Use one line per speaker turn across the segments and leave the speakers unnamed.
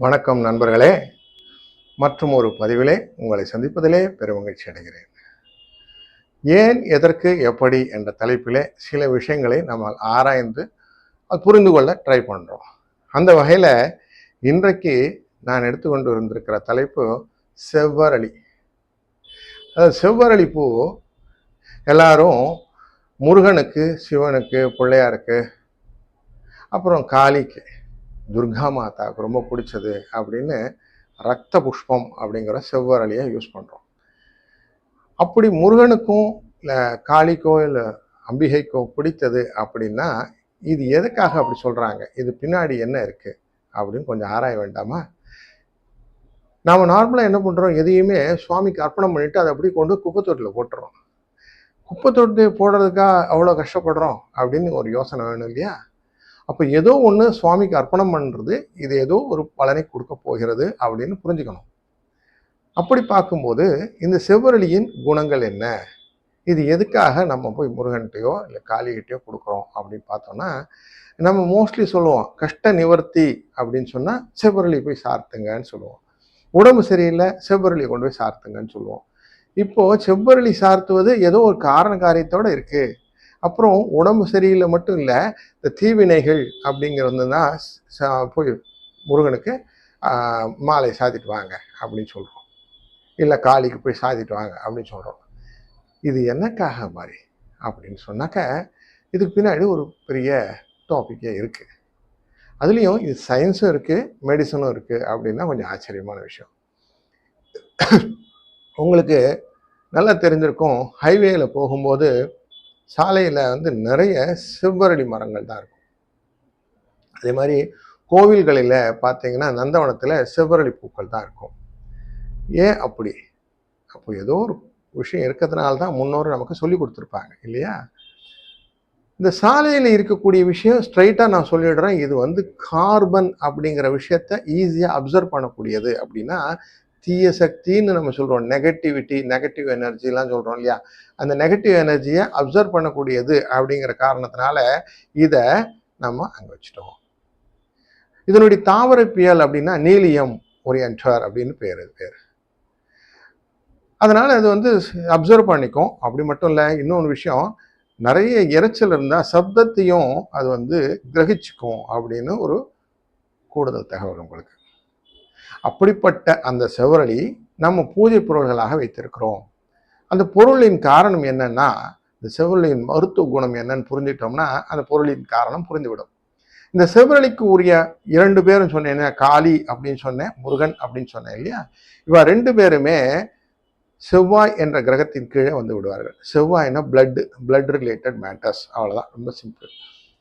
வணக்கம் நண்பர்களே. மற்றும் ஒரு பதிவிலே உங்களை சந்திப்பதிலே பெருமகிழ்ச்சி அடைகிறேன். ஏன் எதற்கு எப்படி என்ற தலைப்பிலே சில விஷயங்களை நம்ம ஆராய்ந்து அது புரிந்து கொள்ள ட்ரை பண்ணுறோம் அந்த வகையில் இன்றைக்கு நான் எடுத்துக்கொண்டு இருந்திருக்கிற தலைப்பு செவ்வரளி. அதாவது செவ்வரளி பூ எல்லாரும் முருகனுக்கு சிவனுக்கு பிள்ளையாருக்கு அப்புறம் காளிக்கு துர்கா மாதாவுக்கு ரொம்ப பிடிச்சது அப்படின்னு ரத்த புஷ்பம் அப்படிங்கிற செவ்வரளியை யூஸ் பண்ணுறோம் அப்படி முருகனுக்கும் இல்லை காளிக்கோ இல்லை அம்பிகைக்கோ பிடித்தது அப்படின்னா இது எதுக்காக அப்படி சொல்கிறாங்க இது பின்னாடி என்ன இருக்குது அப்படின்னு கொஞ்சம் ஆராய வேண்டாமா? நாம் நார்மலாக என்ன பண்ணுறோம் எதையுமே சுவாமிக்கு அர்ப்பணம் பண்ணிவிட்டு அதை அப்படியே கொண்டு குப்பை தொட்டியில் போட்டுறோம். குப்பை தொட்டி போடுறதுக்காக அவ்வளோ கஷ்டப்படுறோம் அப்படின்னு ஒரு யோசனை வேணும் இல்லையா? அப்போ ஏதோ ஒன்று சுவாமிக்கு அர்ப்பணம் பண்ணுறது இது ஏதோ ஒரு பலனை கொடுக்க போகிறது அப்படின்னு புரிஞ்சுக்கணும். அப்படி பார்க்கும்போது இந்த செவ்வரளியின் குணங்கள் என்ன? இது எதுக்காக நம்ம போய் முருகன்கிட்டையோ இல்லை காளிகிட்டையோ கொடுக்குறோம் அப்படின்னு பார்த்தோம்னா நம்ம மோஸ்ட்லி சொல்லுவோம் கஷ்ட நிவர்த்தி அப்படின்னு சொன்னால் செவ்வரளி போய் சார்த்துங்கன்னு சொல்லுவோம். உடம்பு சரியில்லை செவ்வரளி கொண்டு போய் சார்த்துங்கன்னு சொல்லுவோம். இப்போது செவ்வரளி சார்த்துவது ஏதோ ஒரு காரண காரியத்தோடு இருக்குது அப்புறம் உடம்பு சரியில்லை மட்டும் இல்லை இந்த தீவினைகள் அப்படிங்கிறது தான் போய் முருகனுக்கு மாலை சாத்திட்டு வாங்க அப்படின்னு சொல்கிறோம் இல்லை காளிக்கு போய் சாத்திட்டு வாங்க அப்படின்னு சொல்கிறோம் இது என்னக்காக மாதிரி அப்படின்னு சொன்னாக்க இதுக்கு பின்னாடி ஒரு பெரிய டாப்பிக்கே இருக்குது அதுலேயும் இது சயின்ஸும் இருக்குது மெடிசனும் இருக்குது அப்படின்னா கொஞ்சம் ஆச்சரியமான விஷயம். உங்களுக்கு நல்லா தெரிஞ்சிருக்கும் ஹைவேயில் போகும்போது சாலையில் வந்து நிறைய செவ்வரளி மரங்கள் தான் இருக்கும். அதே மாதிரி கோவில்களில் பார்த்தீங்கன்னா நந்தவனத்தில் செவ்வரளி பூக்கள் தான் இருக்கும். ஏன் அப்படி? அப்போ ஏதோ ஒரு விஷயம் இருக்கிறதுனால தான் முன்னோர் நமக்கு சொல்லி கொடுத்துருப்பாங்க இல்லையா? இந்த சாலையில் இருக்கக்கூடிய விஷயம் ஸ்ட்ரைட்டாக நான் சொல்லிடுறேன். இது வந்து கார்பன் அப்படிங்கிற விஷயத்த ஈஸியாக அப்சர்வ் பண்ணக்கூடியது அப்படின்னா தீய சக்தின்னு நம்ம சொல்கிறோம் நெகட்டிவிட்டி நெகட்டிவ் எனர்ஜிலாம் சொல்கிறோம் இல்லையா? அந்த நெகட்டிவ் எனர்ஜியை அப்சர்வ் பண்ணக்கூடியது அப்படிங்கிற காரணத்தினால இதை நம்ம அங்கே வச்சுட்டோம். இதனுடைய தாவரப்பியல் அப்படின்னா நீலியம் ஒரியன்டர் அப்படின்னு பேர் இது பேர். அதனால் அது வந்து அப்சர்வ் பண்ணிக்கும். அப்படி மட்டும் இல்லை இன்னொன்று விஷயம் நிறைய இரைச்சல் இருந்தால் சப்தத்தையும் அது வந்து கிரகிச்சுக்கும் அப்படின்னு ஒரு கூடுதல் தகவல் உங்களுக்கு அப்படிப்பட்ட அந்த செவரளி நம்ம பூஜை பொருள்களாக வைத்திருக்கிறோம். அந்த பொருளின் காரணம் என்னன்னா இந்த செவரளியின் மருத்துவ குணம் என்னன்னு புரிஞ்சிட்டோம்னா அந்த பொருளின் காரணம் புரிந்துவிடும். இந்த செவரளிக்கு உரிய இரண்டு பேரும் சொன்னேன் காளி அப்படின்னு சொன்னேன் முருகன் அப்படின்னு சொன்னேன் இல்லையா? இவா ரெண்டு பேருமே செவ்வாய் என்ற கிரகத்தின் கீழே வந்து விடுவார்கள். செவ்வாய்னா பிளட் பிளட் ரிலேட்டட் மேட்டர்ஸ் அவ்வளோதான் ரொம்ப சிம்பிள்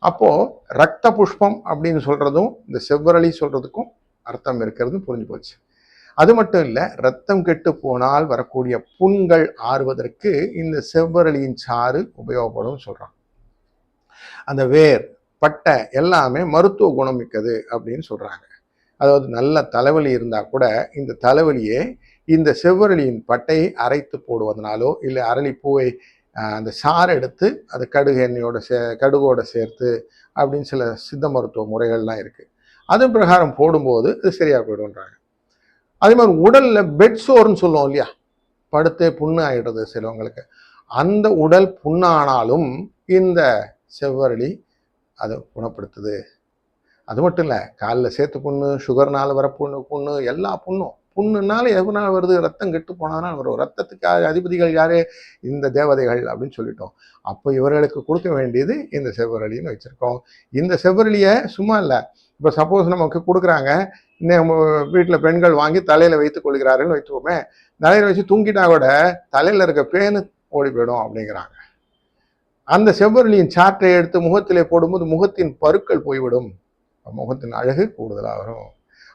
அப்போது ரத்த புஷ்பம் அப்படின்னு சொல்கிறதும் இந்த செவ்வரளி சொல்கிறதுக்கும் அர்த்தம் இருக்கிறது புரிஞ்சு போச்சு. அது மட்டும் இல்லை ரத்தம் கெட்டு போனால் வரக்கூடிய புண்கள் ஆறுவதற்கு இந்த செவ்வரளியின் சாறு உபயோகப்படும் சொல்கிறான் அந்த வேர் பட்டை எல்லாமே மருத்துவ குணம் மிக்கது அப்படின்னு சொல்கிறாங்க அதாவது நல்ல தலைவலி இருந்தால் கூட இந்த தலைவலியே இந்த செவ்வரளியின் பட்டையை அரைத்து போடுவதனாலோ இல்லை அரளிப்பூவை பூவை அந்த சாறு எடுத்து அது கடுகு எண்ணெயோட சே கடுகோட சேர்த்து அப்படின்னு சில சித்த மருத்துவ முறைகள்லாம் இருக்குது அதன் பிரகாரம் போடும்போது அது சரியாக போயிடும்ன்றாங்க. அதே மாதிரி உடலில் பெட் சோர்னு சொல்லுவோம் இல்லையா? படுத்தே புண்ணு ஆகிடுறது சிலவங்களுக்கு. அந்த உடல் புண்ணானாலும் இந்த செவ்வரளி அதை குணப்படுத்துது. அது மட்டும் இல்லை காலில் சேர்த்து புண்ணு சுகர்னால் வர புண்ணு புண்ணு எல்லா புண்ணும். புண்ணுனால எதனால வருது ரத்தம் கெட்டு போனதுனால வரும். ரத்தத்துக்கு அதிபதிகள் யார்? இந்த தேவதைகள் அப்படின்னு சொல்லிட்டோம். அப்போ இவர்களுக்கு கொடுக்க வேண்டியது இந்த செவ்வரளின்னு வச்சுருக்கோம். இந்த செவ்வரளியை சும்மா இல்லை. இப்போ சப்போஸ் நமக்கு கொடுக்குறாங்க. நம்ம வீட்டில் பெண்கள் வாங்கி தலையில் வைத்துக் கொள்கிறார்கள் வைத்துக்கோமே. தலையில் வச்சு தூங்கிட்டா கூட தலையில் இருக்க பேனு ஓடி போயிடும் அப்படிங்கிறாங்க. அந்த செவ்வரளியின் சாற்றை எடுத்து முகத்திலே போடும்போது முகத்தின் பருக்கள் போய்விடும். முகத்தின் அழகு கூடுதலாக வரும்.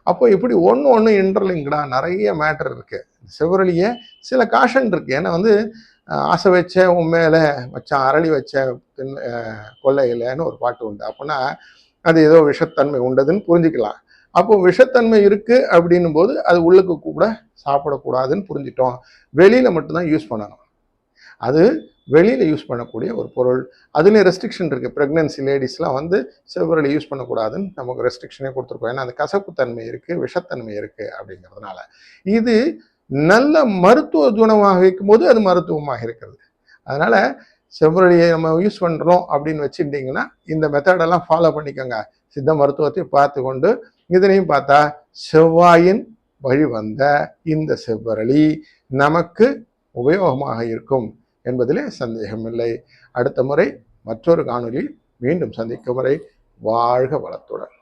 அப்போ இப்படி ஒன்று ஒன்று இன்டர்லிங்கடா நிறைய மேட்டர் இருக்குது செவ்வரளியே சில காஷன் இருக்குது ஏன்னா வந்து ஆசை வச்ச உன் மேலே வச்சான் அரளி வச்ச தென் ஒரு பாட்டு உண்டு. அப்படின்னா அது ஏதோ விஷத்தன்மை உண்டதுன்னு புரிஞ்சுக்கலாம். அப்போ விஷத்தன்மை இருக்குது அப்படின்னும் போது அது உள்ளுக்கு கூட சாப்பிடக்கூடாதுன்னு புரிஞ்சிட்டோம். வெளியில் மட்டும்தான் யூஸ் பண்ணணும். அது வெளியில் யூஸ் பண்ணக்கூடிய ஒரு பொருள். அதுலேயும் ரெஸ்ட்ரிக்ஷன் இருக்குது ப்ரெக்னென்சி லேடிஸ்லாம் வந்து செவ்வரலி யூஸ் பண்ணக்கூடாதுன்னு நமக்கு ரெஸ்ட்ரிக்ஷனே கொடுத்துருக்கோம். ஏன்னா அந்த கசப்புத்தன்மை இருக்குது விஷத்தன்மை இருக்குது அப்படிங்கிறதுனால. இது நல்ல மருத்துவ குணமாக வைக்கும்போது அது மருத்துவமாக இருக்கிறது. அதனால் செவ்வரளியை நம்ம யூஸ் பண்ணுறோம் அப்படின்னு வச்சுட்டிங்கன்னா இந்த மெத்தடெல்லாம் ஃபாலோ பண்ணிக்கோங்க. சித்த மருத்துவத்தை பார்த்து கொண்டு இதனையும் பார்த்தா செவ்வாயின் வழி வந்த இந்த செவ்வரளி நமக்கு உபயோகமாக இருக்கும். என்பதிலே சந்தேகமில்லை. அடுத்த முறை மற்றொரு காணொலியில் மீண்டும் சந்திக்கும் வரை வாழ்க வளத்துடன்.